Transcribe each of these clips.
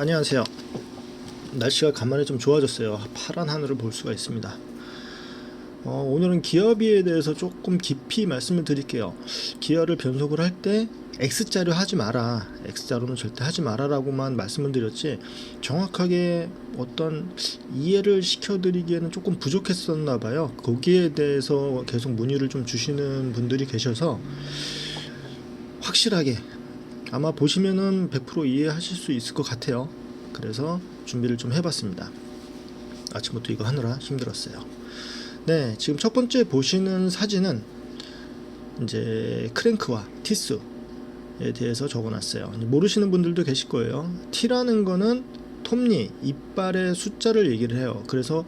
안녕하세요. 날씨가 간만에 좀 좋아졌어요. 파란 하늘을 볼 수가 있습니다. 어, 오늘은 기어비에 대해서 조금 깊이 말씀을 드릴게요. 기어를 변속을 할 때 X자로 하지 마라. X자로는 절대 하지 마라라고만 말씀을 드렸지 정확하게 어떤 이해를 시켜드리기에는 조금 부족했었나 봐요. 거기에 대해서 계속 문의를 좀 주시는 분들이 계셔서 확실하게 아마 보시면은 100% 이해하실 수 있을 것 같아요. 그래서 준비를 좀 해봤습니다. 아침부터 이거 하느라 힘들었어요. 네, 지금 첫 번째 보시는 사진은 이제 크랭크와 티스에 대해서 적어놨어요. 모르시는 분들도 계실 거예요. T라는 거는 톱니 이빨의 숫자를 얘기를 해요. 그래서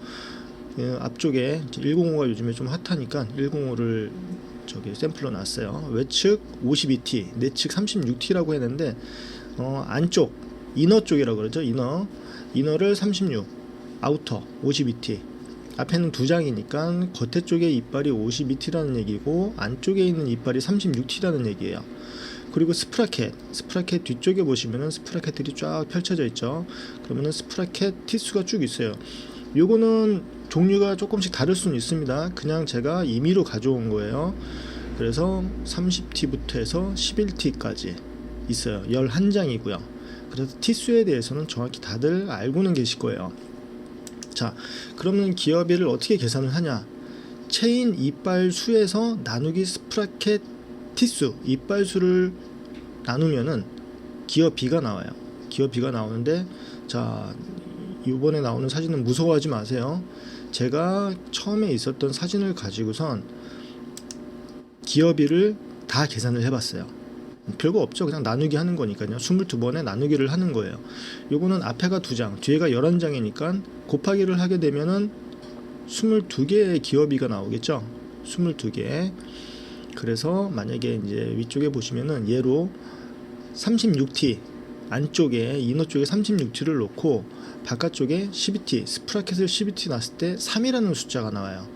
어, 앞쪽에 105가 요즘에 좀 핫하니까 105를 저기 샘플로 놨어요. 외측 52T, 내측 36T라고 했는데 어, 안쪽 이너 쪽이라고 그러죠. 이너 이너를 36, 아우터 52T. 앞에는 두 장이니까 겉에 쪽에 이빨이 52T라는 얘기고 안쪽에 있는 이빨이 36T라는 얘기예요. 그리고 스프라켓, 스프라켓 뒤쪽에 보시면은 스프라켓들이 쫙 펼쳐져 있죠. 그러면은 스프라켓 티수가 쭉 있어요. 요거는 종류가 조금씩 다를 수는 있습니다. 그냥 제가 임의로 가져온 거예요. 그래서 30T부터 해서 11T까지 있어요. 11장이고요. 그래서 T수에 대해서는 정확히 다들 알고는 계실 거예요. 자, 그러면 기어비를 어떻게 계산을 하냐? 체인 이빨 수에서 나누기 스프라켓 T수 이빨 수를 나누면은 기어비가 나와요. 기어비가 나오는데 자, 이번에 나오는 사진은 무서워하지 마세요. 제가 처음에 있었던 사진을 가지고선 기어비를 다 계산을 해봤어요. 별거 없죠. 그냥 나누기 하는 거니까요. 22번에 나누기를 하는 거예요. 요거는 앞에가 두 장, 뒤에가 11장이니까 곱하기를 하게 되면은 22개의 기어비가 나오겠죠. 22개. 그래서 만약에 이제 위쪽에 보시면은 얘로 36T 안쪽에 이너 쪽에 36T를 놓고 바깥쪽에 12T 스프라켓을 12T 놨을 때 3이라는 숫자가 나와요.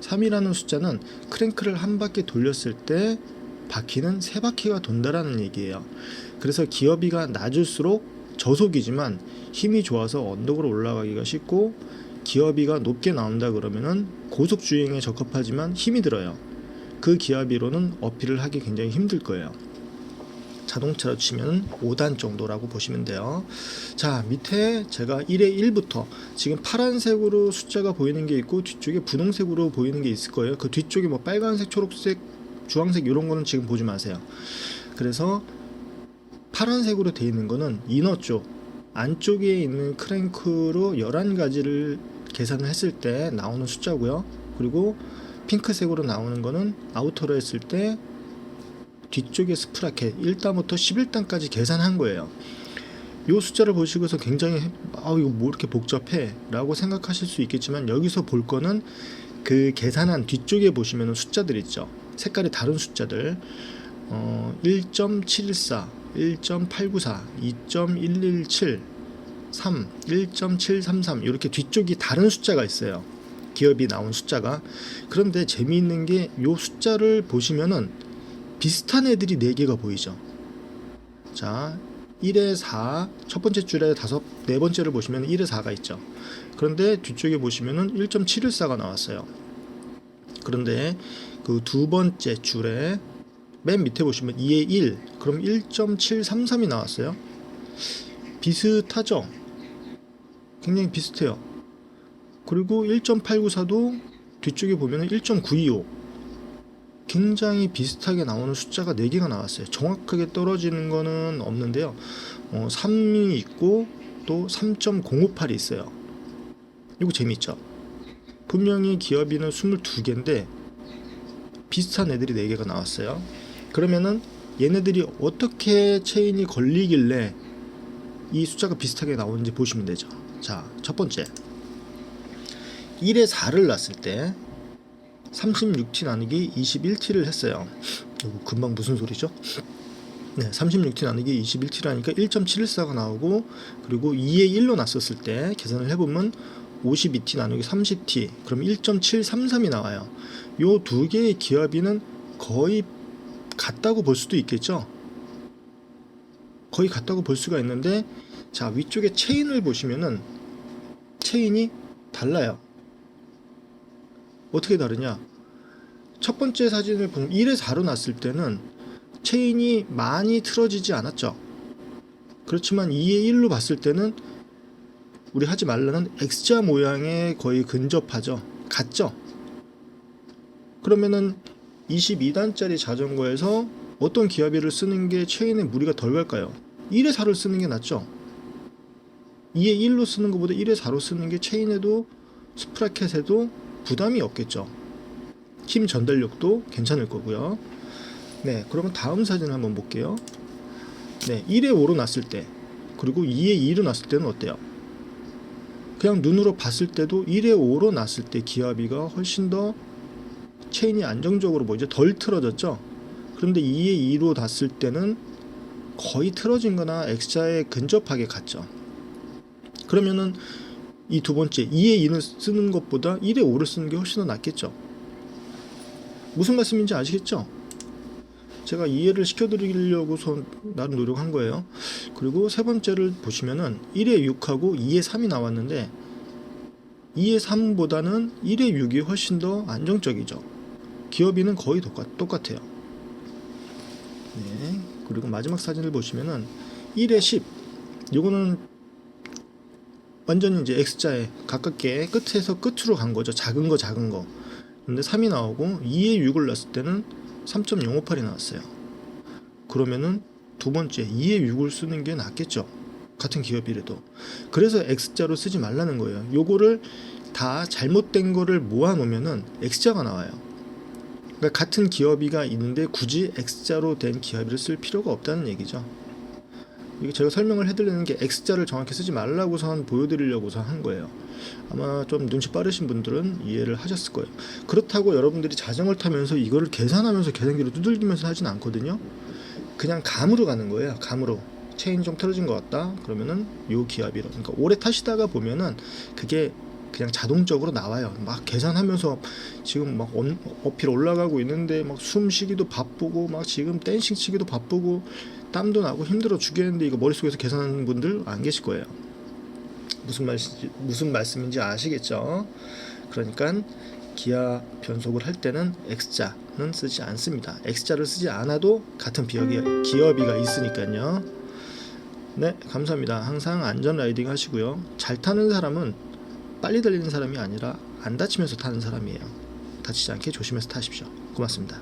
3이라는 숫자는 크랭크를 한 바퀴 돌렸을 때 바퀴는 세 바퀴가 돈다라는 얘기예요. 그래서 기어비가 낮을수록 저속이지만 힘이 좋아서 언덕으로 올라가기가 쉽고 기어비가 높게 나온다 그러면은 고속 주행에 적합하지만 힘이 들어요. 그 기어비로는 어필을 하기 굉장히 힘들 거예요. 자동차로 치면 5단 정도라고 보시면 돼요. 자, 밑에 제가 1의 1부터 지금 파란색으로 숫자가 보이는 게 있고 뒤쪽에 분홍색으로 보이는 게 있을 거예요. 그 뒤쪽에 뭐 빨간색, 초록색, 주황색 이런 거는 지금 보지 마세요. 그래서 파란색으로 되어 있는 거는 이너 쪽 안쪽에 있는 크랭크로 11가지를 계산을 했을 때 나오는 숫자고요. 그리고 핑크색으로 나오는 거는 아우터로 했을 때 뒤쪽에 스프라켓 1단부터 11단까지 계산한 거예요. 이 숫자를 보시고서 굉장히 아 이거 뭐 이렇게 복잡해 라고 생각하실 수 있겠지만 여기서 볼 거는 그 계산한 뒤쪽에 보시면 숫자들 있죠. 색깔이 다른 숫자들 어, 1.714, 1.894, 2.117, 3, 1.733 이렇게 뒤쪽이 다른 숫자가 있어요. 기업이 나온 숫자가 그런데 재미있는 게 이 숫자를 보시면은 비슷한 애들이 4개가 보이죠. 자, 1에 4, 첫 번째 줄에 다섯, 네 번째를 보시면 1에 4가 있죠. 그런데 뒤쪽에 보시면은 1.714가 나왔어요. 그런데 그 두 번째 줄에 맨 밑에 보시면 2에 1, 그럼 1.733이 나왔어요. 비슷하죠? 굉장히 비슷해요. 그리고 1.894도 뒤쪽에 보면은 1.925 굉장히 비슷하게 나오는 숫자가 4개가 나왔어요. 정확하게 떨어지는 거는 없는데요. 어, 3이 있고 또 3.058이 있어요. 이거 재밌죠? 분명히 기업이는 22개인데 비슷한 애들이 4개가 나왔어요. 그러면은 얘네들이 어떻게 체인이 걸리길래 이 숫자가 비슷하게 나오는지 보시면 되죠. 자, 첫 번째. 1에 4를 놨을 때 36T 나누기 21T를 했어요. 이거 금방 무슨 소리죠? 네, 36T 나누기 21T라니까 1.714가 나오고 그리고 2에 1로 놨었을 때 계산을 해보면 52T 나누기 30T 그럼 1.733이 나와요. 요 두 개의 기압비는 거의 같다고 볼 수도 있겠죠. 거의 같다고 볼 수가 있는데 자 위쪽에 체인을 보시면은 체인이 달라요. 어떻게 다르냐? 첫 번째 사진을 보면 1에 4로 놨을 때는 체인이 많이 틀어지지 않았죠. 그렇지만 2에 1로 봤을 때는 우리 하지 말라는 X자 모양에 거의 근접하죠. 같죠? 그러면은 22단짜리 자전거에서 어떤 기압비를 쓰는 게 체인에 무리가 덜 갈까요? 1에 4를 쓰는 게 낫죠. 2에 1로 쓰는 것보다 1에 4로 쓰는 게 체인에도 스프라켓에도 부담이 없겠죠. 힘 전달력도 괜찮을 거고요. 네, 그러면 다음 사진 한번 볼게요. 네, 1에 5로 놨을 때 그리고 2에 2로 놨을 때는 어때요? 그냥 눈으로 봤을 때도 1에 5로 놨을 때 기압비가 훨씬 더 체인이 안정적으로 보이죠. 덜 틀어졌죠. 그런데 2에 2로 놨을 때는 거의 틀어진 거나 X자에 근접하게 갔죠. 그러면은 이 두 번째 2에 2를 쓰는 것보다 1에 5를 쓰는 게 훨씬 더 낫겠죠. 무슨 말씀인지 아시겠죠? 제가 이해를 시켜드리려고서 나름 노력한 거예요. 그리고 세 번째를 보시면은 1에 6하고 2에 3이 나왔는데 2에 3보다는 1에 6이 훨씬 더 안정적이죠. 기어비는 거의 똑같, 똑같 아요. 네. 그리고 마지막 사진을 보시면은 1에 10. 요거는 완전히 이제 X자에 가깝게 끝에서 끝으로 간 거죠. 작은 거 작은 거. 근데 3이 나오고 2에 6을 넣었을 때는 3.058이 나왔어요. 그러면은 두 번째 2에 6을 쓰는 게 낫겠죠. 같은 기업이라도. 그래서 X자로 쓰지 말라는 거예요. 요거를 다 잘못된 거를 모아 놓으면은 X자가 나와요. 그러니까 같은 기업이가 있는데 굳이 X자로 된 기업이를 쓸 필요가 없다는 얘기죠. 이게 제가 설명을 해드리는 게 X자를 정확히 쓰지 말라고선 보여드리려고서 한 거예요. 아마 좀 눈치 빠르신 분들은 이해를 하셨을 거예요. 그렇다고 여러분들이 자전거를 타면서 이거를 계산하면서 계산기로 두들기면서 하진 않거든요. 그냥 감으로 가는 거예요. 감으로. 체인 좀 틀어진 것 같다. 그러면은 요 기압이로. 그러니까 오래 타시다가 보면은 그게 그냥 자동적으로 나와요. 막 계산하면서 지금 막 온- 어필 올라가고 있는데 막 숨 쉬기도 바쁘고 막 지금 댄싱 치기도 바쁘고 땀도 나고 힘들어 죽겠는데 이거 머릿속에서 계산하는 분들 안 계실 거예요. 무슨 말인지 무슨 말씀인지 아시겠죠? 그러니까 기아 변속을 할 때는 X자는 쓰지 않습니다. X자를 쓰지 않아도 같은 비역이 기어비가 있으니까요. 네, 감사합니다. 항상 안전 라이딩 하시고요. 잘 타는 사람은 빨리 달리는 사람이 아니라 안 다치면서 타는 사람이에요. 다치지 않게 조심해서 타십시오. 고맙습니다.